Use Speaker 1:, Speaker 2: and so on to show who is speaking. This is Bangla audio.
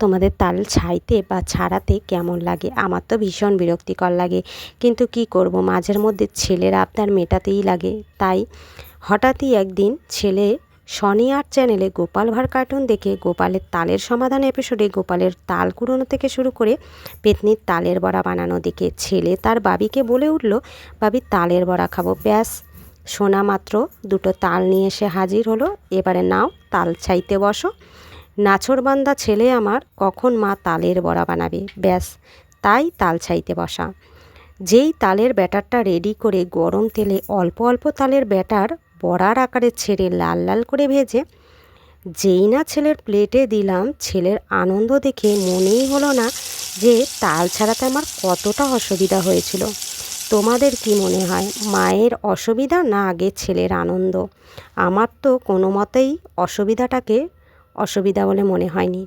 Speaker 1: তোমাদের তাল ছাইতে বা ছাড়াতে কেমন লাগে? আমার তো ভীষণ বিরক্তিকর লাগে। কিন্তু কি করব? মাঝের মধ্যে ছেলের আবদার মেটাতেই লাগে। তাই হঠাৎই একদিন ছেলে শনি আর্ট চ্যানেলে গোপাল ভাঁড় কার্টুন দেখে গোপালের তালের সমাধান এপিসোডে গোপালের তাল কুড়োনো থেকে শুরু করে পেতনির তালের বড়া বানানো দেখে ছেলে তার বাবিকে বলে উঠল, বাবি, তালের বড়া খাব। ব্যাস শোনা মাত্র দুটো তাল নিয়ে এসে হাজির হলো। এবারে নাও তাল ছাইতে বসো। নাছরবান্দা ছেলে আমার কখন মা তালের বড়া বানাবে? ব্যাস, তাই তাল ছাইতে বসা। যেই তালের ব্যাটারটা রেডি করে গরম তেলে অল্প অল্প তালের ব্যাটার বড়ার আকারে ছেড়ে লাল লাল করে ভেজে, যেই না ছেলের প্লেটে দিলাম, ছেলের আনন্দ দেখে মনেই হলো না যে তাল ছাড়াতে আমার কতটা অসুবিধা হয়েছিল। তোমাদের কি মনে হয়, মায়ের অসুবিধা না আগে ছেলের আনন্দ? আমার তো কোনো মতেই অসুবিধাটাকে অসুবিধা বলে মনে হয়নি।